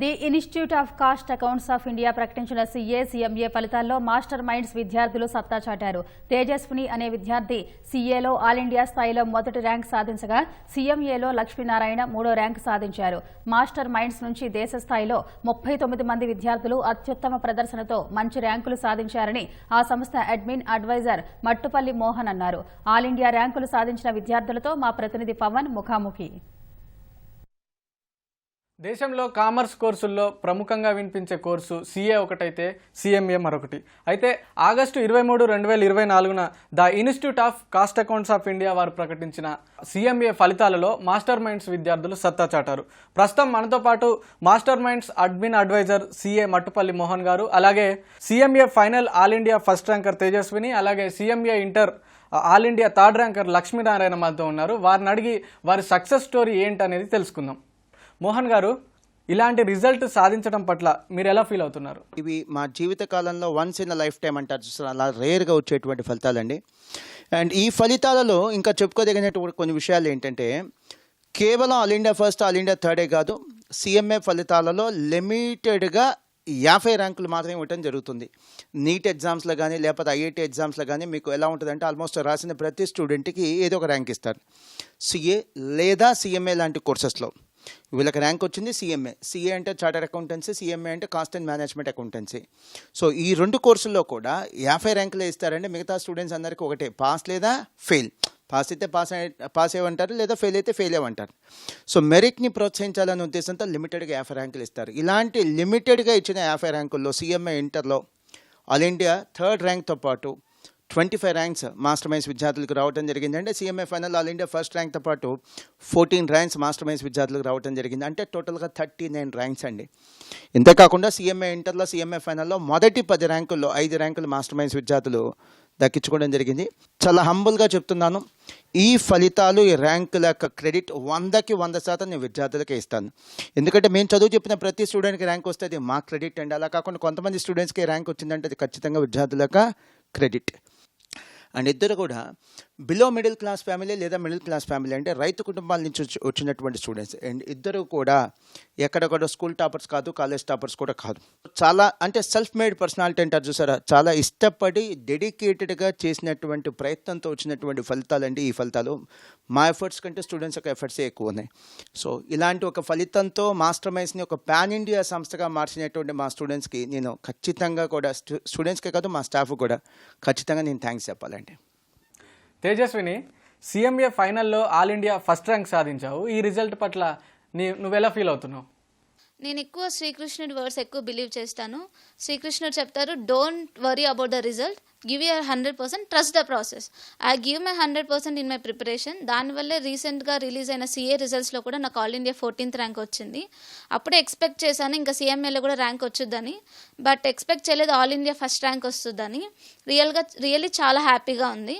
The institute of cost accounts of India ప్రకటించిన CA CMA ఫలితాల్లో master minds విద్యార్థులు సత్తా చాటారు. తేజస్విని అనే విద్యార్థి సీఏలో ఆల్ ఇండియా స్థాయిలో మొదటి ర్యాంక్ సాధించగా సీఎంఏలో లక్ష్మీనారాయణ మూడో ర్యాంక్ సాధించారు. మాస్టర్ మైండ్స్ నుంచి దేశ స్థాయిలో ముప్పై తొమ్మిది మంది విద్యార్థులు అత్యుత్తమ ప్రదర్శనతో మంచి ర్యాంకులు సాధించారని ఆ సంస్థ అడ్మిన్ అడ్వైజర్ మట్టుపల్లి మోహన్ అన్నారు. ఆల్ ఇండియా ర్యాంకులు సాధించిన విద్యార్థులతో మా ప్రతినిధి పవన్ ముఖాముఖి. దేశంలో కామర్స్ కోర్సుల్లో ప్రముఖంగా వినిపించే కోర్సు సీఏ ఒకటైతే సీఎంఏ మరొకటి. అయితే ఆగస్టు ఇరవై మూడు రెండు వేల ఇరవై నాలుగున the institute of cost accounts of India వారు ప్రకటించిన సీఎంఏ ఫలితాలలో మాస్టర్ మైండ్స్ విద్యార్థులు సత్తా చాటారు. ప్రస్తుతం మనతో పాటు Master Minds admin advisor CA Mattupalli Mohan garu అలాగే CMA final all India first ranker Tejaswini అలాగే CMA inter all India third ranker Lakshminarayana మనతో ఉన్నారు. వారిని అడిగి వారి సక్సెస్ స్టోరీ ఏంటనేది తెలుసుకుందాం. మోహన్ గారు ఇలాంటి రిజల్ట్ సాధించడం పట్ల మీరు ఎలా ఫీల్ అవుతున్నారు? ఇవి మా జీవిత కాలంలో వన్స్ ఇన్ లైఫ్ టైం అంటారు చూస్తారు అలా రేర్గా వచ్చేటువంటి ఫలితాలండి. అండ్ ఈ ఫలితాలలో ఇంకా చెప్పుకోదగినటువంటి కొన్ని విషయాలు ఏంటంటే కేవలం all India first all India Thursday కాదు సిఎంఏ ఫలితాలలో లిమిటెడ్గా యాభై ర్యాంకులు మాత్రమే ఇవ్వటం జరుగుతుంది. నీట్ ఎగ్జామ్స్లో కానీ లేకపోతే ఐఐటి ఎగ్జామ్స్లో కానీ మీకు ఎలా ఉంటుందంటే ఆల్మోస్ట్ రాసిన ప్రతి స్టూడెంట్కి ఏదో ఒక ర్యాంక్ ఇస్తారు. సిఏ లేదా సిఎంఏ లాంటి కోర్సెస్లో. వీళ్ళకి ర్యాంక్ వచ్చింది సీఎంఏ సీఏ అంటే చార్టర్డ్ అకౌంటెన్సీ సీఎంఏ అంటే cost and management accountancy. So ఈ రెండు కోర్సుల్లో కూడా యాభై ర్యాంకులు ఇస్తారంటే మిగతా స్టూడెంట్స్ అందరికీ ఒకటే. పాస్ లేదా ఫెయిల్. పాస్ అయితే పాస్ అయ్యే పాస్ అయ్యమంటారు లేదా ఫెయిల్ అయితే ఫెయిల్ అవ్వంటారు సో మెరిట్ని ప్రోత్సహించాలనే ఉద్దేశంతో లిమిటెడ్గా యాభై ర్యాంకులు ఇస్తారు. ఇలాంటి లిమిటెడ్గా ఇచ్చిన యాభై ర్యాంకుల్లో సీఎంఏ ఇంటర్లో ఆల్ ఇండియా థర్డ్ ర్యాంక్తో పాటు twenty five ranks master minds విద్యార్థులకు రావడం జరిగింది అంటే CMA final all India first ర్యాంక్తో పాటు ఫోర్టీన్ ర్యాంక్స్ మాస్టర్ మైన్స్ విద్యార్థులకు రావడం జరిగింది. అంటే టోటల్గా థర్టీ నైన్ ర్యాంక్స్ అండి. ఇంతేకాకుండా సీఎంఏ ఇంటర్లో సీఎంఏ ఫైనల్లో మొదటి పది ర్యాంకుల్లో ఐదు ర్యాంకులు మాస్టర్ మైన్స్ విద్యార్థులు దక్కించుకోవడం జరిగింది. చాలా హంబుల్గా చెప్తున్నాను. ఈ ఫలితాలు ఈ ర్యాంకుల యొక్క క్రెడిట్ వందకి వంద శాతం నేను విద్యార్థులకే ఇస్తాను. ఎందుకంటే మేము చదువు చెప్పిన ప్రతి స్టూడెంట్కి ర్యాంక్ వస్తే అది మా క్రెడిట్ అండి. అలా కాకుండా కొంతమంది స్టూడెంట్స్కి ర్యాంక్ వచ్చిందంటే అది ఖచ్చితంగా విద్యార్థుల యొక్క క్రెడిట్ అండ్ ఇద్దరు కూడా బిలో మిడిల్ క్లాస్ ఫ్యామిలీ లేదా మిడిల్ క్లాస్ ఫ్యామిలీ అంటే రైతు కుటుంబాల నుంచి వచ్చినటువంటి స్టూడెంట్స్ అండ్ ఇద్దరు కూడా ఎక్కడక్కడ స్కూల్ టాపర్స్ కాదు కాలేజ్ టాపర్స్ కూడా కాదు. చాలా అంటే సెల్ఫ్ మేడ్ పర్సనాలిటీ అంటారు చూసారా? చాలా ఇష్టపడి డెడికేటెడ్గా చేసినటువంటి ప్రయత్నంతో వచ్చినటువంటి ఫలితాలండి ఈ ఫలితాలు. మా ఎఫర్ట్స్ కంటే స్టూడెంట్స్ యొక్క ఎఫర్ట్సే ఎక్కువ ఉన్నాయి. సో ఇలాంటి ఒక ఫలితంతో మాస్టర్ మైన్స్ని ఒక పాన్ ఇండియా సంస్థగా మార్చినటువంటి మా స్టూడెంట్స్కి నేను ఖచ్చితంగా కూడా స్టూ స్టూడెంట్స్కే కాదు మా స్టాఫ్ కూడా ఖచ్చితంగా నేను థ్యాంక్స్ చెప్పాలండి. తేజస్విని సీఎంఏ ఫైనల్లో ఆల్ ఇండియా ఫస్ట్ ర్యాంక్ సాధించావు. ఈ రిజల్ట్ పట్ల నీ నువ్వెలా ఫీల్ అవుతున్నావు? నేను ఎక్కువ శ్రీకృష్ణుడి వర్డ్స్ ఎక్కువ బిలీవ్ చేస్తాను. శ్రీకృష్ణుడు చెప్తారు don't worry about the result give your hundred percent trust the process I give my hundred percent in my preparation దానివల్లే రీసెంట్గా రిలీజ్ అయిన సీఏ రిజల్ట్స్లో కూడా నాకు ఆల్ ఇండియా ఫోర్టీన్త్ ర్యాంక్ వచ్చింది. అప్పుడే ఎక్స్పెక్ట్ చేశాను ఇంకా సీఎంఏలో కూడా ర్యాంక్ వచ్చుద్దని. బట్ ఎక్స్పెక్ట్ చేయలేదు ఆల్ ఇండియా ఫస్ట్ ర్యాంక్ వస్తుందని. రియల్గా రియల్లీ చాలా హ్యాపీగా ఉంది.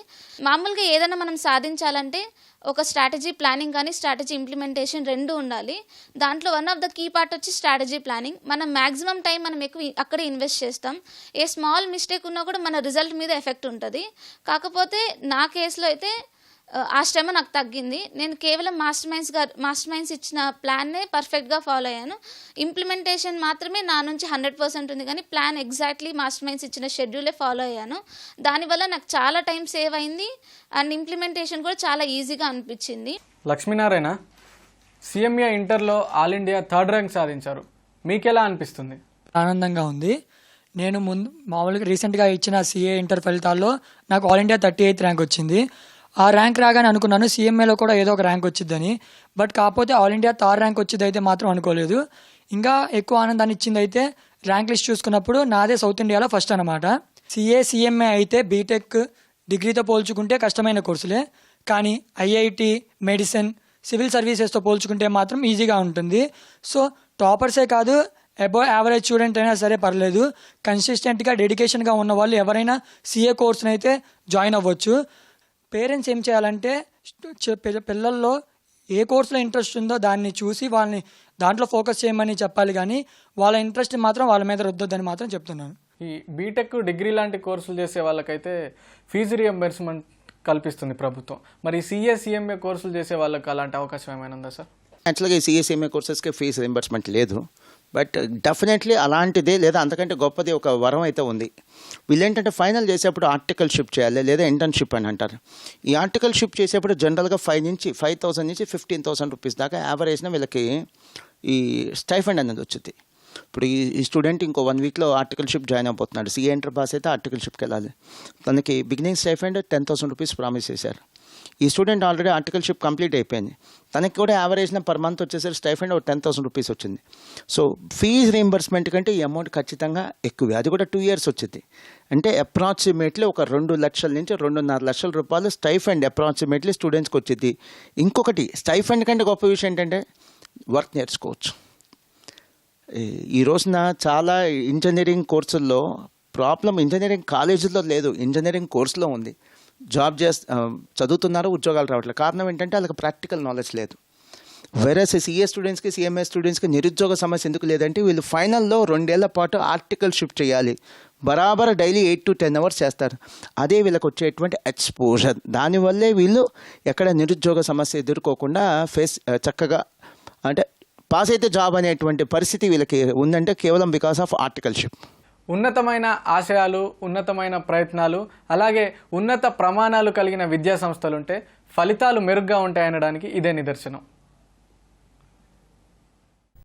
మామూలుగా ఏదైనా మనం సాధించాలంటే ఒక స్ట్రాటజీ ప్లానింగ్ కానీ స్ట్రాటజీ ఇంప్లిమెంటేషన్ రెండు ఉండాలి. దాంట్లో one of the key part వచ్చి స్ట్రాటజీ ప్లానింగ్ మనం మ్యాక్సిమం టైం మనం ఎక్కువ అక్కడే ఇన్వెస్ట్ చేస్తాం. ఏ స్మాల్ మిస్టేక్ ఉన్నా కూడా మన రిజల్ట్ మీద ఎఫెక్ట్ ఉంటుంది. కాకపోతే నా కేసులో అయితే ఆ, శ్రమ నాకు తగ్గింది. నేను కేవలం Master Minds garu Master Minds ఇచ్చిన ప్లాన్నే పర్ఫెక్ట్గా ఫాలో అయ్యాను. ఇంప్లిమెంటేషన్ మాత్రమే నా నుంచి హండ్రెడ్ పర్సెంట్ ఉంది కానీ ప్లాన్ ఎగ్జాక్ట్లీ మాస్టర్ మైండ్స్ ఇచ్చిన షెడ్యూలే ఫాలో అయ్యాను. దానివల్ల నాకు చాలా టైం సేవ్ అయింది అండ్ ఇంప్లిమెంటేషన్ కూడా చాలా ఈజీగా అనిపించింది. లక్ష్మీనారాయణ సీఎంఏ ఇంటర్లో ఆల్ ఇండియా థర్డ్ ర్యాంక్ సాధించారు. మీకెలా అనిపిస్తుంది? ఆనందంగా ఉంది. నేను ముందు మామూలుగా రీసెంట్గా ఇచ్చిన సీఏ ఇంటర్ ఫలితాల్లో నాకు all India thirty eighth rank వచ్చింది. ఆ ర్యాంక్ రాగానే అనుకున్నాను. సీఎంఏలో కూడా ఏదో ఒక ర్యాంక్ వచ్చిద్దని. బట్ కాకపోతే ఆల్ ఇండియా థర్డ్ ర్యాంక్ వచ్చింది అయితే మాత్రం అనుకోలేదు. ఇంకా ఎక్కువ ఆనందాన్ని ఇచ్చింది అయితే ర్యాంక్ లిస్ట్ చూసుకున్నప్పుడు నాదే సౌత్ ఇండియాలో ఫస్ట్ అనమాట సిఏ సిఎంఏ అయితే బీటెక్ డిగ్రీతో పోల్చుకుంటే కష్టమైన కోర్సులే. కానీ ఐఐటి మెడిసిన్ సివిల్ సర్వీసెస్తో పోల్చుకుంటే మాత్రం ఈజీగా ఉంటుంది. సో టాపర్సే కాదు అబోవ్ యావరేజ్ స్టూడెంట్ అయినా సరే పర్లేదు. కన్సిస్టెంట్గా డెడికేషన్గా ఉన్న వాళ్ళు ఎవరైనా సిఏ కోర్స్ని అయితే జాయిన్ అవ్వచ్చు. పేరెంట్స్ ఏం చేయాలంటే పిల్లల్లో ఏ కోర్సులో ఇంట్రెస్ట్ ఉందో దాన్ని చూసి వాళ్ళని దాంట్లో ఫోకస్ చేయమని చెప్పాలి కానీ వాళ్ళ ఇంట్రెస్ట్ మాత్రం వాళ్ళ మీద రుద్దొద్దని మాత్రం చెప్తున్నాను. ఈ బీటెక్ డిగ్రీ లాంటి కోర్సులు చేసే వాళ్ళకైతే ఫీజు రియంబర్స్మెంట్ కల్పిస్తుంది ప్రభుత్వం. మరి సిఏ సిఎంఏ కోర్సులు చేసే వాళ్ళకి అలాంటి అవకాశం ఏమైనా ఉందా సార్? యాక్చువల్గా ఈ సిఎస్ఎంఏ కోర్సెస్కి ఫీజు రింబర్స్మెంట్ లేదు. బట్ డెఫినెట్లీ అలాంటిదే లేదా అంతకంటే గొప్పది ఒక వరం అయితే ఉంది. వీళ్ళేంటంటే ఫైనల్ చేసేప్పుడు ఆర్టికల్ షిప్ చేయాలి లేదా ఇంటర్న్షిప్ అని అంటారు. ఈ ఆర్టికల్ షిప్ చేసేప్పుడు జనరల్గా ఫైవ్ నుంచి ఫైవ్ థౌసండ్ నుంచి ఫిఫ్టీన్ థౌసండ్ రూపీస్ దాకా యావరేజ్న వీళ్ళకి ఈ స్టైఫండ్ అనేది వచ్చింది ఇప్పుడు ఈ స్టూడెంట్ ఇంకో వన్ వీక్లో ఆర్టికల్ షిప్ జాయిన్ అయిపోతున్నాడు సిఏ ఇంటర్ పాస్ అయితే ఆర్టికల్ షిప్కి వెళ్ళాలి. తనకి beginning stipend ten thousand rupees promise చేశారు. ఈ student already articleship complete అయిపోయింది. తనకి కూడా యావరేజ్న పర్ మంత్ వచ్చేసరికి స్టైఫండ్ ఒక టెన్ థౌసండ్ రూపీస్ వచ్చింది. సో ఫీజ్ రీంబర్స్మెంట్ కంటే ఈ అమౌంట్ ఖచ్చితంగా ఎక్కువే. అది కూడా టూ ఇయర్స్ వచ్చింది. అంటే అప్రాక్సిమేట్లీ ఒక రెండు లక్షల నుంచి రెండున్నర లక్షల రూపాయలు స్టైఫండ్ అప్రాక్సిమేట్లీ స్టూడెంట్స్కి వచ్చింది. ఇంకొకటి స్టైఫండ్ కంటే గొప్ప విషయం ఏంటంటే వర్క్ నేర్చుకోవచ్చు. ఈ- రోజున చాలా ఇంజనీరింగ్ కోర్సుల్లో ప్రాబ్లం ఇంజనీరింగ్ కాలేజీలో లేదు. ఇంజనీరింగ్ కోర్సులో ఉంది. జాబ్ చేస్ చదువుతున్నారు ఉద్యోగాలు రావట్లేదు. కారణం ఏంటంటే వాళ్ళకి ప్రాక్టికల్ నాలెడ్జ్ లేదు. వేరే సిఏ స్టూడెంట్స్కి సిఎంఏ స్టూడెంట్స్కి నిరుద్యోగ సమస్య ఎందుకు లేదంటే వీళ్ళు ఫైనల్లో రెండేళ్ళ పాటు ఆర్టికల్ షిఫ్ట్ చేయాలి. బరాబర్ daily eight to ten hours చేస్తారు. అదే వీళ్ళకి వచ్చేటువంటి ఎక్స్పోజర్. దానివల్లే వీళ్ళు ఎక్కడ నిరుద్యోగ సమస్య ఎదుర్కోకుండా ఫేస్ చక్కగా అంటే పాస్ అయితే జాబ్ అనేటువంటి పరిస్థితి వీళ్ళకి ఉందంటే కేవలం బికాస్ ఆఫ్ ఆర్టికల్షిప్ ఉన్నతమైన ఆశయాలు ఉన్నతమైన ప్రయత్నాలు అలాగే ఉన్నత ప్రమాణాలు కలిగిన విద్యా సంస్థలుంటే ఫలితాలు మెరుగ్గా ఉంటాయనడానికి ఇదే నిదర్శనం.